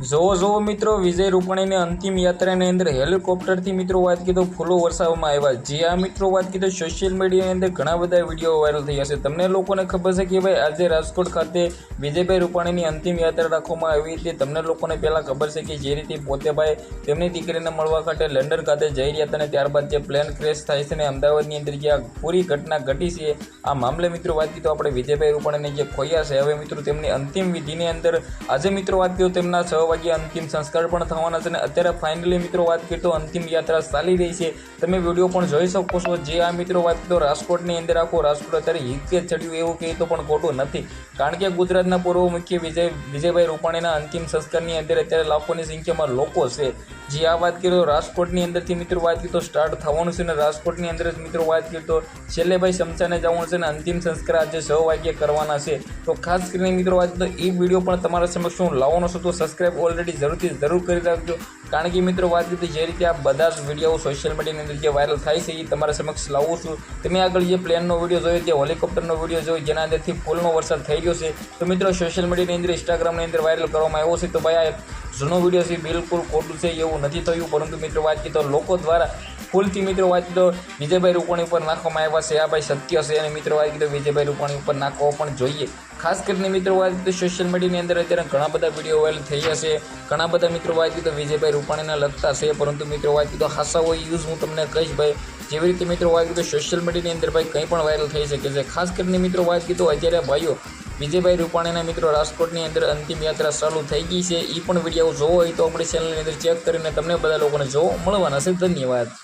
જોવો જોવો મિત્રો, વિજય રૂપાણીની અંતિમ યાત્રાની અંદર હેલિકોપ્ટરથી મિત્રો વાત કીધો, ફૂલો વરસાવવામાં આવ્યા. જે આ મિત્રો, વાત કીધો સોશિયલ મીડિયાની અંદર ઘણા બધા વીડિયો વાયરલ થઈ હશે તમને લોકોને ખબર છે કે ભાઈ, આજે રાજકોટ ખાતે વિજયભાઈ રૂપાણીની અંતિમ યાત્રા રાખવામાં આવી હતી. તમને લોકોને પહેલાં ખબર છે કે જે રીતે પોતે ભાઈ તેમની દીકરીને મળવા ખાતે લંડન ખાતે જઈ રહ્યા હતા અને ત્યારબાદ જે પ્લેન ક્રેશ થાય છે ને અમદાવાદની અંદર જે આ પૂરી ઘટના ઘટી છે, આ મામલે મિત્રો વાત કીધો, આપણે વિજયભાઈ રૂપાણીને જે ખોયા છે. હવે મિત્રો, તેમની અંતિમ વિધિની અંદર આજે મિત્રો વાત કીધો, તેમના છ વાગ્યે અંતિમ સંસ્કાર પણ થવાના છે અને અત્યારે ફાઇનલી મિત્રો વાત કરીએ તો અંતિમ યાત્રા ચાલી રહી છે. તમે વીડિયો પણ જોઈ શકો છો. જે આ મિત્રો વાત કરીએ તો રાજકોટની અંદર આખો રાજકોટ અત્યારે હિકે ચડ્યું એવું કહે તો પણ ખોટું નથી. કારણ કે ગુજરાતના પૂર્વ મુખ્ય વિજય વિજયભાઈ રૂપાણીના અંતિમ સંસ્કારની અંદર અત્યારે લાખોની સંખ્યામાં લોકો છે. જે આ વાત કરીએ તો રાજકોટની અંદરથી મિત્રો વાત કરીએ તો સ્ટાર્ટ થવાનું છે અને રાજકોટની અંદર જ મિત્રો વાત કરીએ તો છેલ્લે ભાઈ શમશાને જવાનું છે અને અંતિમ સંસ્કાર આજે છ વાગ્યે કરવાના છે. તો ખાસ કરીને મિત્રો વાત તો એ વીડિયો પણ તમારા સમક્ષ હું લાવવાનો છું. તો સબસ્ક્રાઈબ ઓલરેડી જરૂરથી જરૂર કરી રાખજો. કારણ કે મિત્રો, વાત કરીએ જે રીતે આ બધા જ વીડિયો સોશિયલ મીડિયાની અંદર જે વાયરલ થાય છે, એ તમારા સમક્ષ લાવું છું. તમે આગળ જે પ્લેનનો વીડિયો જોયો, જે હોલિકોપ્ટરનો વીડિયો જોયો, જેના અંદરથી ફૂલનો વરસાદ થઈ ગયો છે, તો મિત્રો સોશિયલ મીડિયાની અંદર ઇન્સ્ટાગ્રામની અંદર વાયરલ કરવામાં આવ્યો છે, તો ભાઈ, આ જૂનો વીડિયો છે, બિલકુલ ખોટું છે, એવું નથી થયું. પરંતુ મિત્રો, વાત કરીએ તો લોકો દ્વારા ફૂલથી મિત્રો વાત તો વિજયભાઈ રૂપાણી ઉપર નાખવામાં આવ્યા છે. આ ભાઈ સત્ય છે અને મિત્રો વાત કરીએ વિજયભાઈ રૂપાણી ઉપર નાખવો પણ જોઈએ. ખાસ કરીને મિત્રો વાત કરીએ સોશિયલ મીડિયાની અંદર અત્યારે ઘણા બધા વીડિયો વાયરલ થઈ છે. ઘણા બધા મિત્રો વાત કરીએ વિજયભાઈ રૂપાણીના લગતા છે. પરંતુ મિત્રો વાત કીધું હાસાઓ યુઝ હું તમને કહીશ ભાઈ. જેવી રીતે મિત્રો વાત કરીએ સોશિયલ મીડિયાની અંદર ભાઈ કંઈ પણ વાયરલ થઈ શકે છે. ખાસ કરીને મિત્રો વાત કીધું અત્યારે ભાઈઓ, વિજયભાઈ રૂપાણીના મિત્રો રાજકોટની અંદર અંતિમ યાત્રા ચાલુ થઈ ગઈ છે. એ પણ વીડિયો જોવો હોય તો આપણી ચેનલની અંદર ચેક કરીને તમને બધા લોકોને જોવો મળવાના છે. ધન્યવાદ.